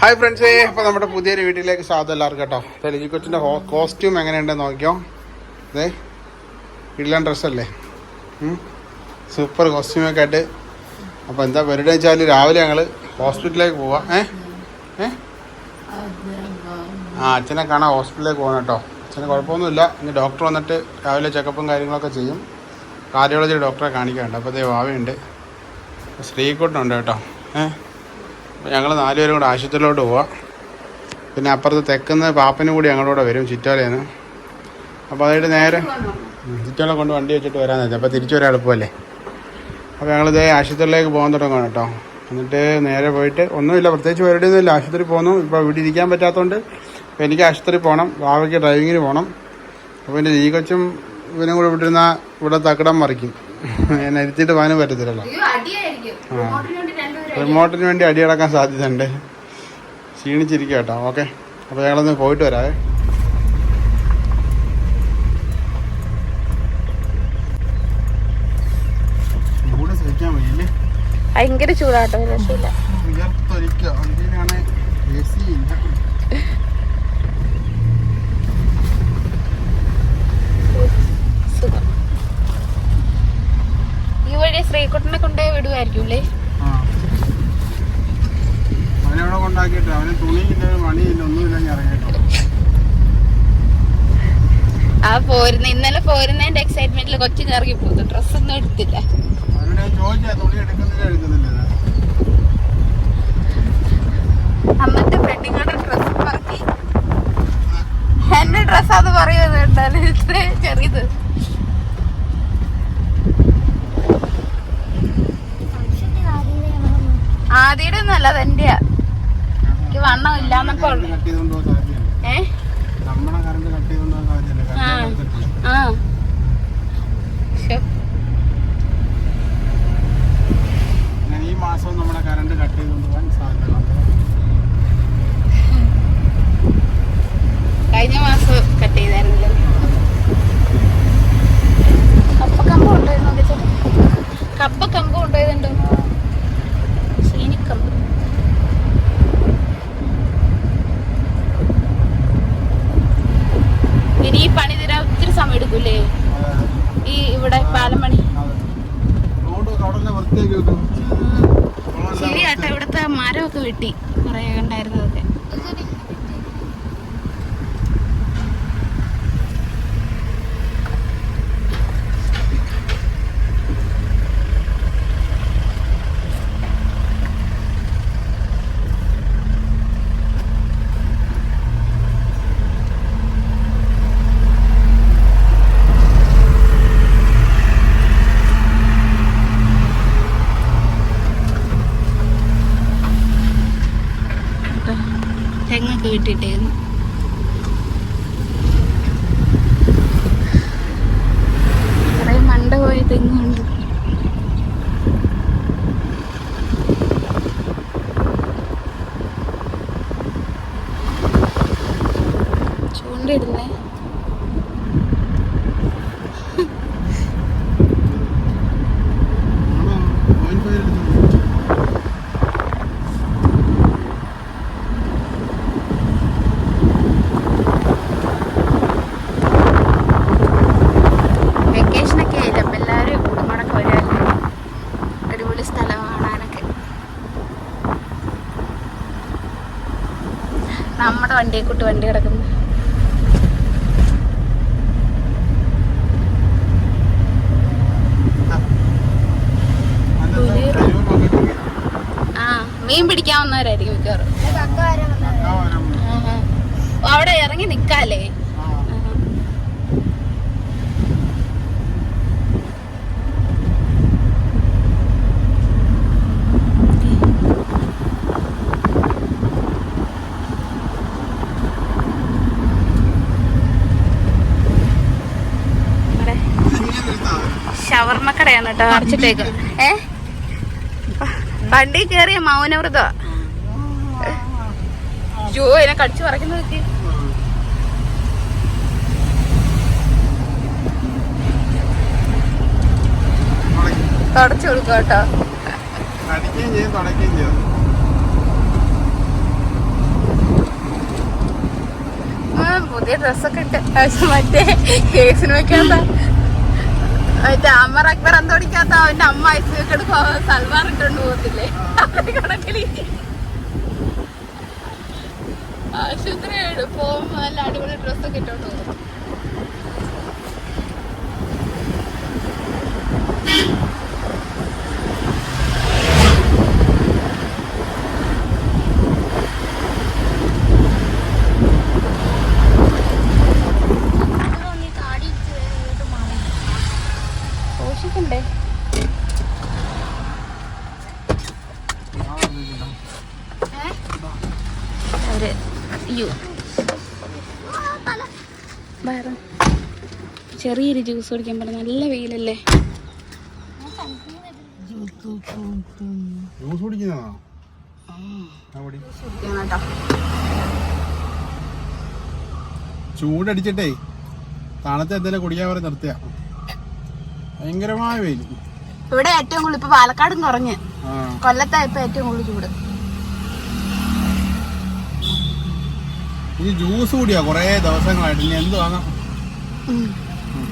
Hi ഫ്രണ്ട്സേ അപ്പോൾ നമ്മുടെ പുതിയൊരു വീട്ടിലേക്ക് സ്വാഗതം എല്ലാവർക്കും കേട്ടോ. തെലുഗി കൊച്ചിന്റെ കോസ്റ്റ്യൂം എങ്ങനെയുണ്ടെന്ന് നോക്കിയോ? അതെ ഇടലാൻ ഡ്രസ്സല്ലേ സൂപ്പർ കോസ്റ്റ്യൂമൊക്കെ ആയിട്ട്. അപ്പോൾ എന്താ പരിപാടി വെച്ചാൽ രാവിലെ ഞങ്ങൾ ഹോസ്പിറ്റലിലേക്ക് പോവാം. ഏ? ഏ? ആ അച്ഛനെ കാണാൻ ഹോസ്പിറ്റലിലേക്ക് പോകണം കേട്ടോ. അച്ഛന് കുഴപ്പമൊന്നുമില്ല. ഇനി ഡോക്ടർ വന്നിട്ട് രാവിലെ ചെക്കപ്പും കാര്യങ്ങളൊക്കെ ചെയ്യും. കാർഡിയോളജി ഡോക്ടറെ കാണിക്കാനുണ്ട്. അപ്പോൾ അതേ ഭാവിയുണ്ട് ശ്രീകുട്ടനുണ്ട് കേട്ടോ. ഏഹ് അപ്പോൾ ഞങ്ങൾ നാലുപേരും കൂടെ ആശുപത്രിയിലോട്ട് പോവാം. പിന്നെ അപ്പുറത്ത് തെക്കുന്ന പാപ്പനും കൂടി ഞങ്ങളോടെ വരും ചുറ്റോലേന്ന് അപ്പോൾ അതായിട്ട് നേരെ ചുറ്റോലെ കൊണ്ട് വണ്ടി വെച്ചിട്ട് വരാൻ വെച്ചാൽ അപ്പോൾ തിരിച്ചു വരാൻ എളുപ്പമല്ലേ? അപ്പോൾ ഞങ്ങളിത് ആശുപത്രിയിലേക്ക് പോകാൻ തുടങ്ങുകയാണ് കേട്ടോ. എന്നിട്ട് നേരെ പോയിട്ട് ഒന്നുമില്ല പ്രത്യേകിച്ച് പരിപാടിയൊന്നുമില്ല. ആശുപത്രി പോകുന്നു. ഇപ്പോൾ ഇവിടെ ഇരിക്കാൻ പറ്റാത്തതുകൊണ്ട് അപ്പോൾ എനിക്ക് ആശുപത്രി പോകണം വാവയ്ക്ക് ഡ്രൈവിങ്ങിന് പോകണം അപ്പോൾ എന്റെ ഈ കൊച്ചും ഇവനും കൂടെ വിട്ടിരുന്ന ഇവിടെ തക്കടം മറിക്കും. എന്നെ ഇരുത്തിയിട്ട് പോകാനും പറ്റത്തില്ലല്ലോ. ആ. റിമോട്ടിന് വേണ്ടി അടിയടക്കാൻ സാധ്യതയുണ്ട്. ക്ഷീണിച്ചിരിക്കുക കേട്ടോ ഓക്കെ. അപ്പോൾ ഞങ്ങളൊന്ന് പോയിട്ട് വരാവേ. ഭയങ്കര ചൂടാട്ടോ രക്ഷയില്ല. ഈ വഴി ശ്രീകുട്ടനെ കൊണ്ടേ വിടുമായിരിക്കും അല്ലേ? അവനവിടെ കൊണ്ടാക്കിയിട്ട് അവന് തുണിയില്ല മണിയില്ല ഒന്നുമില്ല ഞാൻ ഇറങ്ങിയിട്ടോ ആ പോരുന്ന ഇന്നലെ പോരുന്നതിന്റെ എക്സൈറ്റ്മെന്റിൽ കൊച്ചിന് ഇറങ്ങി പോകുന്നു ഡ്രസ്സൊന്നും എടുത്തില്ല. അമ്മത്തെ പെണ്ണിങ്ങളുടെ ഡ്രസ് പറക്കി. എന്റെ ഡ്രസ് അത് പറയുന്നത് കേട്ടാൽ ഇത്ര ചെറിയത്. ആദ്യയുടെ ഒന്നും അല്ല അതെന്റെയാ എനിക്ക് വണ്ണം ഇല്ലാന്നൊക്കെ ഉള്ളു. ഏ? ആ. ആ. ശരിയാട്ടോ ഇവിടുത്തെ മരമൊക്കെ വെട്ടി. കുറെ ഉണ്ടായിരുന്നതൊക്കെ തെങ്ങൊക്കെ വിട്ടിട്ടേന്ന് വണ്ടിയെ കൂട്ട് വണ്ടി കിടക്കുന്നു. ആ. മീൻ പിടിക്കാവുന്നവരായിരിക്കും മിക്കവാറും. ആഹാ. അവിടെ ഇറങ്ങി നിക്കാല്ലേ? കേട്ടോ അടച്ചിട്ടേക്ക് ഏ? വണ്ടി കേറിയ മൗനവ്രത ജോ എന്നെ കടിച്ചു പറിക്കുന്നത് തുടച്ചു കൊടുക്കും കേട്ടോ. പുതിയ ഡ്രസ്സൊക്കെ ഇട്ട്. മറ്റേ സിനിമയ്ക്കകത്താ മറ്റേ അമർ അക്ബർ എന്തോടിക്കാത്ത അവന്റെ അമ്മ ഐസിയൊക്കെ എടുക്കുമ്പോ സൽവാർ ഇട്ടുകൊണ്ട് പോകത്തില്ലേ? അതേ കണക്കിൽ. ആശുപത്രി പോകുമ്പോ നല്ല അടിപൊളി ഡ്രസ്സൊക്കെ ഇട്ടോണ്ട് പോകും സൂക്ഷിക്കണ്ടേ അവർ അയ്യോ വേറെ ചെറിയൊരു ജ്യൂസ് കുടിക്കാൻ പറഞ്ഞു നല്ല വെയിലല്ലേ? ചൂടടിച്ചിട്ടേ തണുത്ത എന്തെങ്കിലും കുടിക്കാൻ പറഞ്ഞ് നിർത്തിയ. ഭയങ്കരമായ വെയിൽ ഇവിടെ ഏറ്റവും കൂടുതൽ ഇപ്പൊ പാലക്കാടും കുറഞ്ഞ്. കൊല്ലത്തായപ്പോ കൊല്ലത്താ ഇപ്പൊ ഏറ്റവും കൂടുതൽ ചൂട്. ഇനി ജ്യൂസ് കൂടിയാ കൊറേ ദിവസങ്ങളായിട്ട്. ഇനി എന്ത് വാങ്ങാം ഉം. ഏ?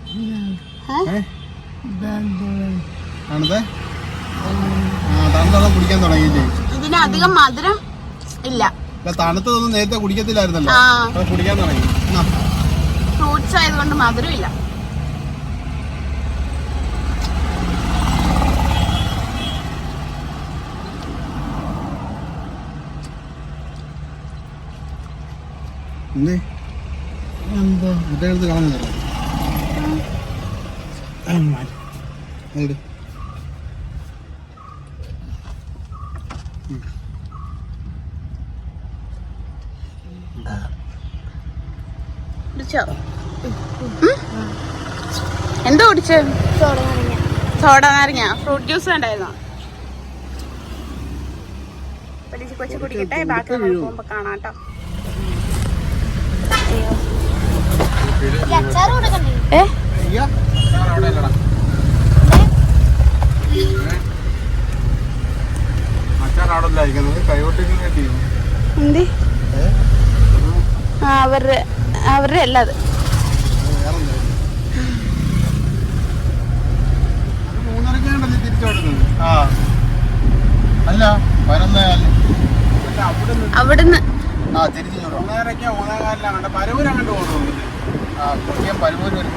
ഏ തണുത്തേ ആ തണുത്തോളം കുടിക്കാൻ തുടങ്ങിയില്ലേ? ഇതിന് അധികം മധുരം ഇല്ല. ഇല്ല തണുത്തതൊന്നും നേരത്തെ കുടിക്കത്തില്ലായിരുന്നല്ലോ. കുടിക്കാൻ തുടങ്ങി. ഫ്രൂട്ട്സ് ആയതുകൊണ്ട് മധുരം ഇല്ല. എന്തേ? എന്തോ? ഇതെടുത്ത് കളഞ്ഞല്ലോ കുടിച്ചോ? എന്തോ കുടിച്ചു? സോഡ നാരങ്ങ. ഫ്രൂട്ട് ജ്യൂസ് ഉണ്ടായിരുന്നോ പരീക്ഷ കൊച്ചു കുടിക്കട്ടെ ബാക്കി കാണാട്ടോ പോകുമ്പോ കാണാട്ടോ കേട്ടോ. ഏ അവിടെ ഇല്ലടാ അച്ഛൻ അവിടെ അല്ല ഇരിക്കുന്നത് കൈകൊട്ടിക്ക് വേണ്ടി എന്തി അവരുടെ അവരുടെ അല്ല അത്. അല്ല നിന്ന് അവിടുന്ന്. ആ തിരിച്ചു ഒന്നേരക്കാ മൂന്നേകാലിലാണ് പരവൂരങ്ങോട്ട് പോകുന്നു ആ കൊട്ടിയം പരവൂര് വരും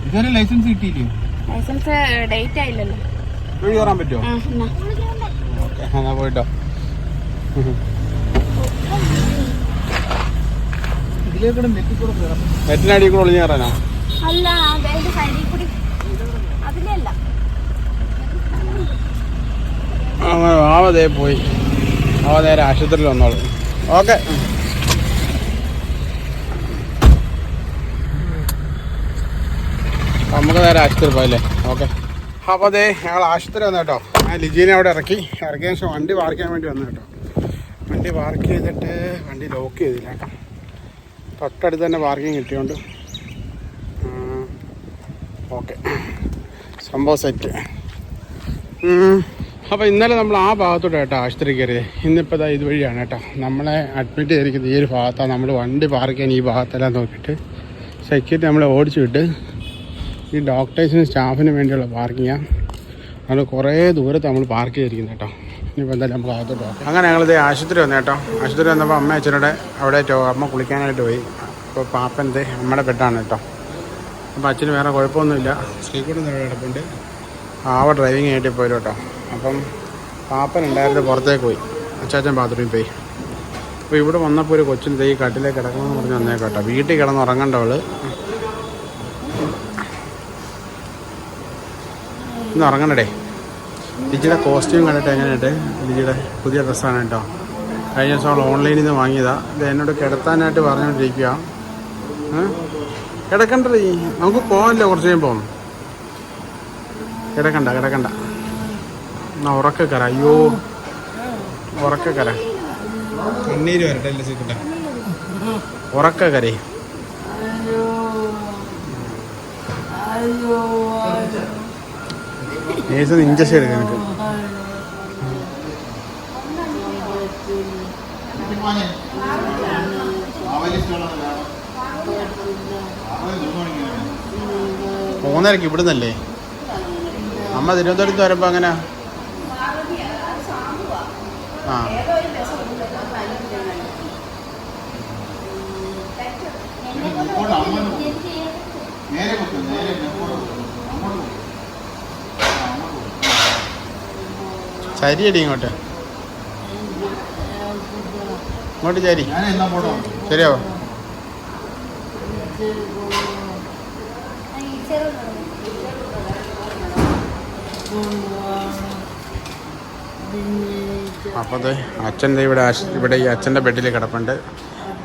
ഇതുവരെ ലൈസൻസ് കിട്ടിയില്ലേ ലൈസൻസ് ഡേറ്റ് ആയില്ലല്ലോ വഴി കയറാൻ പറ്റുമോ പോയിട്ടോ ഇതിലേക്കൂടെ നെറ്റിക്കൂടെ കയറാം കൂടെ ഒളിഞ്ഞു കയറാനോ അല്ല സൈഡിൽ കൂടി അതിലേ അല്ല അങ്ങനെ ആവതേ പോയി. ആവ നേരെ ആശുപത്രിയിൽ വന്നോളൂ. ഓക്കെ. നമുക്ക് നേരെ ആശുപത്രി പോയല്ലേ? ഓക്കെ. അപ്പോൾ അതെ ഞങ്ങൾ ആശുപത്രി വന്നു കേട്ടോ. ഞാൻ ലിജീനെ അവിടെ ഇറക്കി. ഇറക്കിയ ശേഷം വണ്ടി പാർക്ക് ചെയ്യാൻ വേണ്ടി വന്നു കേട്ടോ. വണ്ടി പാർക്ക് ചെയ്തിട്ട് വണ്ടി ലോക്ക് ചെയ്തില്ല കേട്ടോ. തൊട്ടടുത്ത് തന്നെ പാർക്കിംഗ് കിട്ടിയോണ്ട്. ഓക്കെ. സംഭവം സെറ്റ്. അപ്പോൾ ഇന്നലെ നമ്മൾ ആ ഭാഗത്തോട്ട് കേട്ടോ ആശുപത്രി കയറിയത്. ഇന്നിപ്പോൾ ഇത് വഴിയാണ് കേട്ടോ. നമ്മളെ അഡ്മിറ്റ് ചെയ്തിരിക്കുന്ന ഈ ഒരു ഭാഗത്താണ് നമ്മൾ വണ്ടി പാർക്ക് ചെയ്യാൻ ഈ ഭാഗത്തെല്ലാം നോക്കിയിട്ട് സെക്യൂരിറ്റി നമ്മളെ ഓടിച്ചു വിട്ട് ഈ ഡോക്ടേഴ്സിനും സ്റ്റാഫിനും വേണ്ടിയുള്ള പാർക്കിങ്ങാണ് അത് കുറേ ദൂരത്ത് നമ്മൾ പാർക്ക് ചെയ്തിരിക്കുന്നത് കേട്ടോ. ഇനിയിപ്പോൾ എന്തായാലും നമുക്ക് അകത്തോട്ട് പോകാം. അങ്ങനെ ഞങ്ങളിത് ആശുപത്രി വന്നു കേട്ടോ. ആശുപത്രി വന്നപ്പോൾ അമ്മ അച്ഛനോടെ അവിടെ അമ്മ കുളിക്കാനായിട്ട് പോയി. അപ്പോൾ പാപ്പന്റെ അമ്മയുടെ പെട്ടാണ് കേട്ടോ. അപ്പോൾ അച്ഛന് വേറെ കുഴപ്പമൊന്നുമില്ല. സ്ത്രീ കൂടെ കിടപ്പുണ്ട്. ആവ ഡ്രൈവിങ് ആയിട്ട് പോയി കേട്ടോ അപ്പം പാപ്പൻ ഉണ്ടായിരുന്നു പുറത്തേക്ക് പോയി. അച്ചാച്ചൻ ബാത്റൂമിൽ പോയി. അപ്പോൾ ഇവിടെ വന്നപ്പോൾ ഒരു കൊച്ചിന് തൈ കട്ടിലേക്ക് കിടക്കണമെന്ന് പറഞ്ഞ് വന്നേക്കാം കേട്ടോ. വീട്ടിൽ കിടന്ന് ഉറങ്ങണ്ടവൾ ഇന്ന് ഉറങ്ങണ്ടേ. ലിജിയുടെ കോസ്റ്റ്യൂം കണ്ടിട്ട് എങ്ങനെയുണ്ട്? ലിജിയുടെ പുതിയ ഡ്രസ്സാണ് കേട്ടോ. കഴിഞ്ഞ ദിവസം അവൾ ഓൺലൈനിൽ നിന്ന് വാങ്ങിയതാണ് ഇത് എന്നോട് കിടത്താനായിട്ട് പറഞ്ഞുകൊണ്ടിരിക്കുക കിടക്കണ്ടേ നമുക്ക് പോകാമല്ലോ കുറച്ച് കഴിയുമ്പോൾ കിടക്കണ്ട കിടക്കണ്ട. എന്നാ ഉറക്ക കര അയ്യോ. ഉറക്ക കര. കണ്ണീര് വരട്ടെ അല്ലേ സീക്കുട്ട ഉറക്ക കരേ നേഴ്സ് ഇഞ്ചക്ഷൻ എടുക്കാം എനിക്ക് മൂന്നരക്ക് ഇവിടുന്നല്ലേ? അമ്മ തിരുവനന്തപുരത്ത് വരുമ്പോ അങ്ങനെ ആ. ചരിയടി ഇങ്ങോട്ട്. ഇങ്ങോട്ട് ചരി. ശരിയാവോ? അപ്പോൾ അതെ അച്ഛന്റെ ഇവിടെ ഇവിടെ ഈ അച്ഛന്റെ ബെഡിൽ കിടപ്പുണ്ട്.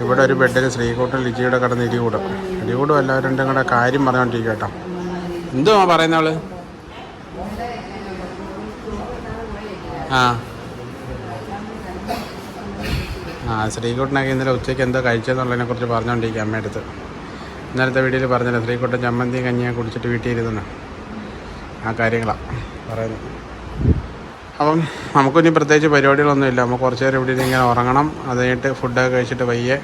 ഇവിടെ ഒരു ബെഡിൽ ശ്രീകൂട്ടൻ ലിജിയുടെ കിടന്ന് ഇരികൂടും ഇരികൂടും എല്ലാവരും രണ്ടും കൂടെ കാര്യം പറഞ്ഞുകൊണ്ടിരിക്കും കേട്ടോ എന്തുവാ പറയുന്ന ആൾ? ആ. ആ ശ്രീകുട്ടനൊക്കെ ഇന്നലെ ഉച്ചയ്ക്ക് എന്തോ കഴിച്ചെന്നുള്ളതിനെ കുറിച്ച് പറഞ്ഞുകൊണ്ടിരിക്കുക അടുത്ത് ഇന്നലത്തെ വീഡിയോയിൽ പറഞ്ഞില്ല ശ്രീകുട്ടൻ ചമ്മന്തി കഞ്ഞിയെ കുടിച്ചിട്ട് വീട്ടിൽ ഇരുന്നു ആ കാര്യങ്ങളാണ് പറയുന്നത് അപ്പം നമുക്കിനി പ്രത്യേകിച്ച് പരിപാടികളൊന്നുമില്ല നമുക്ക് കുറച്ച് നേരം ഇവിടെ ഇങ്ങനെ ഉറങ്ങണം. അത് കഴിഞ്ഞിട്ട് ഫുഡൊക്കെ കഴിച്ചിട്ട് പയ്യെ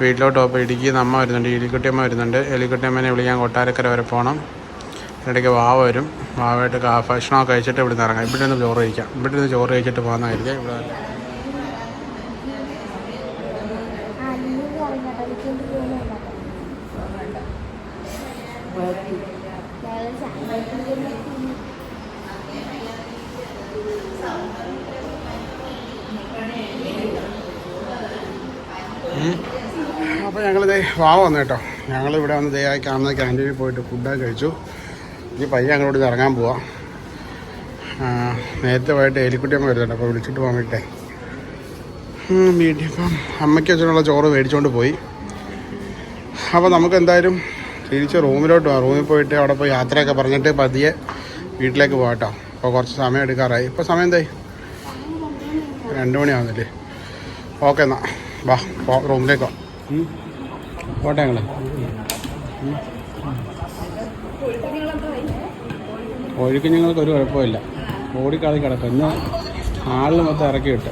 വീട്ടിലോട്ട് പോകുമ്പോൾ ഇടുക്കി അമ്മ വരുന്നുണ്ട് എലിക്കുട്ടിയമ്മ വരുന്നുണ്ട്. എലിക്കുട്ടിയമ്മനെ വിളിക്കാൻ കൊട്ടാരക്കര വരെ പോകണം ഇടയ്ക്ക് വാവ വരും. വാവായിട്ട് ഭക്ഷണമൊക്കെ കഴിച്ചിട്ട് ഇവിടെ നിന്ന് ഇറങ്ങാം. ഇവിടെ നിന്ന് ചോറ് കഴിക്കാം. ഇവിടെ നിന്ന് ചോറ് കഴിച്ചിട്ട് പോകുന്നതായിരിക്കും ഇവിടെ അപ്പോൾ ഞങ്ങൾ ദേ വാവ വന്നു കേട്ടോ ഞങ്ങൾ ഇവിടെ വന്ന് ദയായി കാണുന്ന ക്യാന്റീനിൽ പോയിട്ട് ഫുഡൊക്കെ കഴിച്ചു. ഇനി പയ്യെ അങ്ങോട്ട് ഇറങ്ങാൻ പോവാം. നേരത്തെ പോയിട്ട് എലിക്കുട്ടിയമ്മ വരുന്നുണ്ട് അപ്പോൾ വിളിച്ചിട്ട് പോകാൻ വേണ്ടിയിട്ടേ വീട്ടിൽ ഇപ്പം അമ്മയ്ക്ക് വെച്ചിട്ടുള്ള ചോറ് മേടിച്ചുകൊണ്ട് പോയി. അപ്പോൾ നമുക്ക് എന്തായാലും തിരിച്ച് റൂമിലോട്ട് പോകാം റൂമിൽ പോയിട്ട് അവിടെ പോയി യാത്രയൊക്കെ പറഞ്ഞിട്ട് പതിയെ വീട്ടിലേക്ക് പോകാം അപ്പോൾ കുറച്ച് സമയം എടുക്കാറായി. ഇപ്പോൾ സമയം എന്തായി? രണ്ട് മണിയാവുന്നില്ലേ? ഓക്കെ എന്നാ. വാ റൂമിലേക്ക് വാ. പോട്ടെ ഞങ്ങൾ കോഴിക്കുഞ്ഞുങ്ങൾക്ക് ഒരു കുഴപ്പമില്ല. ഓടിക്കളി കിടക്കും. ഇന്ന് ആളിൽ മൊത്തം ഇറക്കി വിട്ട്.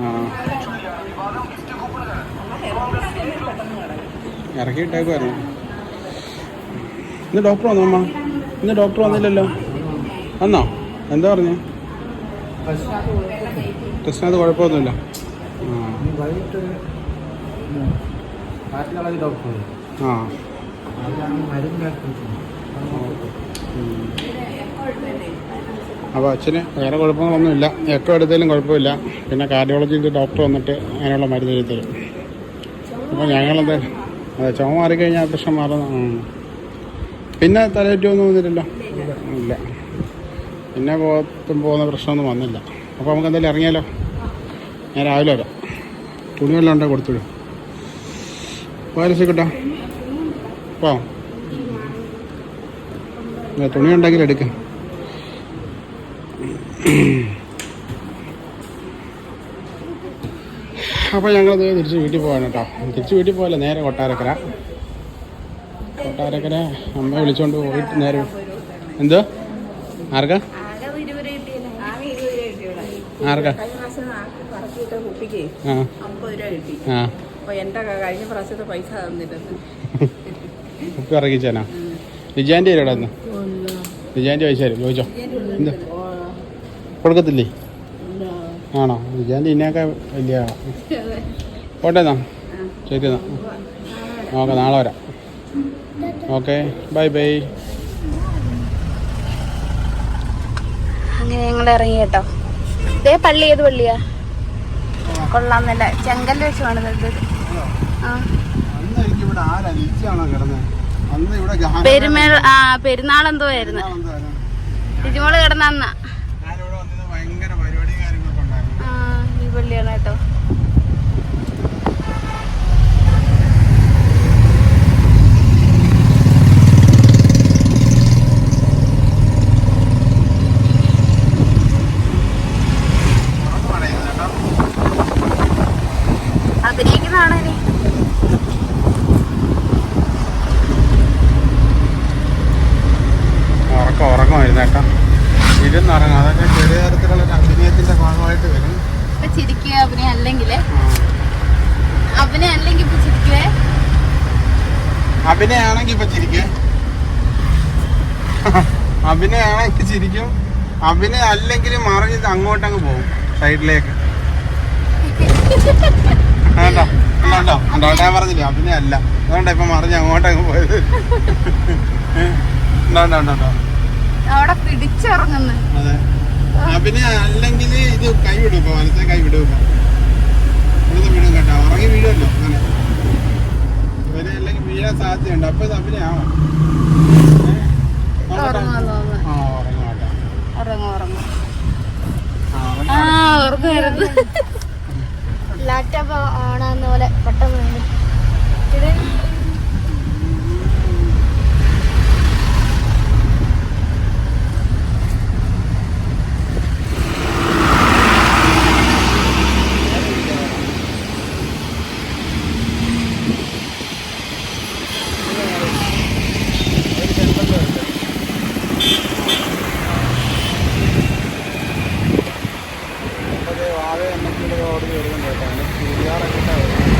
ആ. ഇറക്കി വിട്ടേക്കുമായിരുന്നു ഇന്ന് ഡോക്ടർ വന്നോ അമ്മ? ഇന്ന് ഡോക്ടർ വന്നില്ലല്ലോ. വന്നോ? എന്താ പറഞ്ഞു? ടെസ്റ്റിനകത്ത് കുഴപ്പമൊന്നുമില്ല. ആ. ഡോക്ടർ ആ. അപ്പോൾ അച്ഛന് വേറെ കുഴപ്പങ്ങളൊന്നുമില്ല. എക്കോ എടുത്താലും കുഴപ്പമില്ല. പിന്നെ കാർഡിയോളജിക്ക് ഡോക്ടർ വന്നിട്ട് അതിനുള്ള മരുന്ന് എഴുതി തരും. അപ്പോൾ ഞങ്ങളത് അതെ ചുമ മാറിക്കഴിഞ്ഞാൽ പ്രശ്നം മാറുന്ന. പിന്നെ തലയേറ്റൊന്നും വന്നിട്ടില്ല ഇല്ല. പിന്നെ പോകത്തും പോകുന്ന പ്രശ്നമൊന്നും വന്നില്ല. അപ്പോൾ നമുക്ക് എന്തായാലും ഇറങ്ങിയാലോ? ഞാൻ രാവിലെ വരാം. തുണിയെല്ലാം ഉണ്ടെങ്കിൽ ഉണ്ടോ കൊടുത്തുവിടും പോയാലും കിട്ടാം പോ. തുണി ഉണ്ടെങ്കിൽ എടുക്കാം. അപ്പോൾ ഞങ്ങളത് തിരിച്ച് വീട്ടിൽ പോകാൻ കേട്ടോ. തിരിച്ച് വീട്ടിൽ പോകല്ല നേരെ കൊട്ടാരക്കര. കൊട്ടാരക്കര അമ്മ വിളിച്ചുകൊണ്ട് പോയിട്ട് നേരെ എന്തോ? ആർക്കാ? ആർക്കാ? ആ. അമ്പത് രൂപ കിട്ടി ആ അപ്പൊ എന്റെ ക- കഴിഞ്ഞ പ്രാവശ്യത്തെ പൈസ തന്നില്ലെന്ന് ഉപ്പ് ഇറക്കിച്ചാനാ ലിജാന്റെ ഇവിടെ ഇന്ന്? ലിജാന്റെ പൈസ തരും. ചോദിച്ചോ. എന്താ? കൊടുക്കത്തില്ലേ? ആണോ? ലിജാന്റെ ഇന്നൊക്കെ വലിയ പോട്ടെ എന്നാ. ശരി എന്നാ. ഓക്കെ നാളെ വരാം. ഓക്കെ. Bye bye. അങ്ങനെ ഞങ്ങൾ ഇറങ്ങി കേട്ടോ. ഇതേ പള്ളി ഏത് പള്ളിയാ? കൊള്ളാന്നല്ല ചെങ്കല്ല് വെച്ച് പണിതത് ആ അന്ന് എനിക്ക് ഇവിടെ ആരാ? ലിച്ചാണോ കിടന്നത് അന്ന് ഇവിടെ പെരുമേൾ ആ പെരുന്നാൾ എന്തോ ആയിരുന്നു. രുചിമോൾ കിടന്ന അന്നാ. വന്നത് ഭയങ്കര പരിപാടിയും കാര്യങ്ങളൊക്കെ ഉണ്ടായിരുന്നു. ആ ഈ പള്ളിയാണ് കേട്ടോ. ചെറിയ തരത്തിലുള്ള ഒരു അഭിനയത്തിന്റെ ഭാഗമായിട്ട് വരും ഇപ്പൊ ചിരിക്കുക അഭിനയം അല്ലെങ്കിൽ ആ. അഭിനയം അല്ലെങ്കിൽ ഇപ്പൊ ചിരിക്കുവേ അഭിനയാണെങ്കിൽ ഇപ്പൊ ചിരിക്കേ ചിരിക്കും. അഭിനയം അല്ലെങ്കിൽ മറിഞ്ഞ് അങ്ങോട്ടങ്ങ് പോകും സൈഡിലേക്ക്. വേണ്ടോ ഉണ്ടോ ഉണ്ടോ ഞാൻ പറഞ്ഞില്ല അഭിനയ അല്ല. അതുകൊണ്ടാ ഇപ്പൊ മറിഞ്ഞ് അങ്ങോട്ടങ്ങ് പോയത്. ഉണ്ടോ ഉണ്ടോ ഉണ്ടോ ഉണ്ടോ അവിടെ പിടിച്ചിറങ്ങുന്നു. അതെ. അഭിനയം അല്ലെങ്കിൽ ഇത് കൈ വിടും ഇപ്പൊ വലത്തെ കൈ വിടും ഇപ്പൊ. ഇവിടുന്ന് വീടും കേട്ടോ. ഉറങ്ങി വീഴുമല്ലോ അങ്ങനെ ഇവർ അല്ലെങ്കിൽ വീഴാൻ സാധ്യതയുണ്ട്. അപ്പൊ ഇത് ഉറങ്ങുന്നു ആ ഉറങ്ങും കേട്ടോ ഉറങ്ങും ഉറങ്ങും. ആ ലാപ്ടോപ്പ് ഓണാകുന്ന പോലെ പെട്ടെന്ന് ഇത് ഓർഡർ വരുന്നുണ്ട് കേട്ടോ. അതിന്റെ സ്പീഡ് കാറൊക്കെ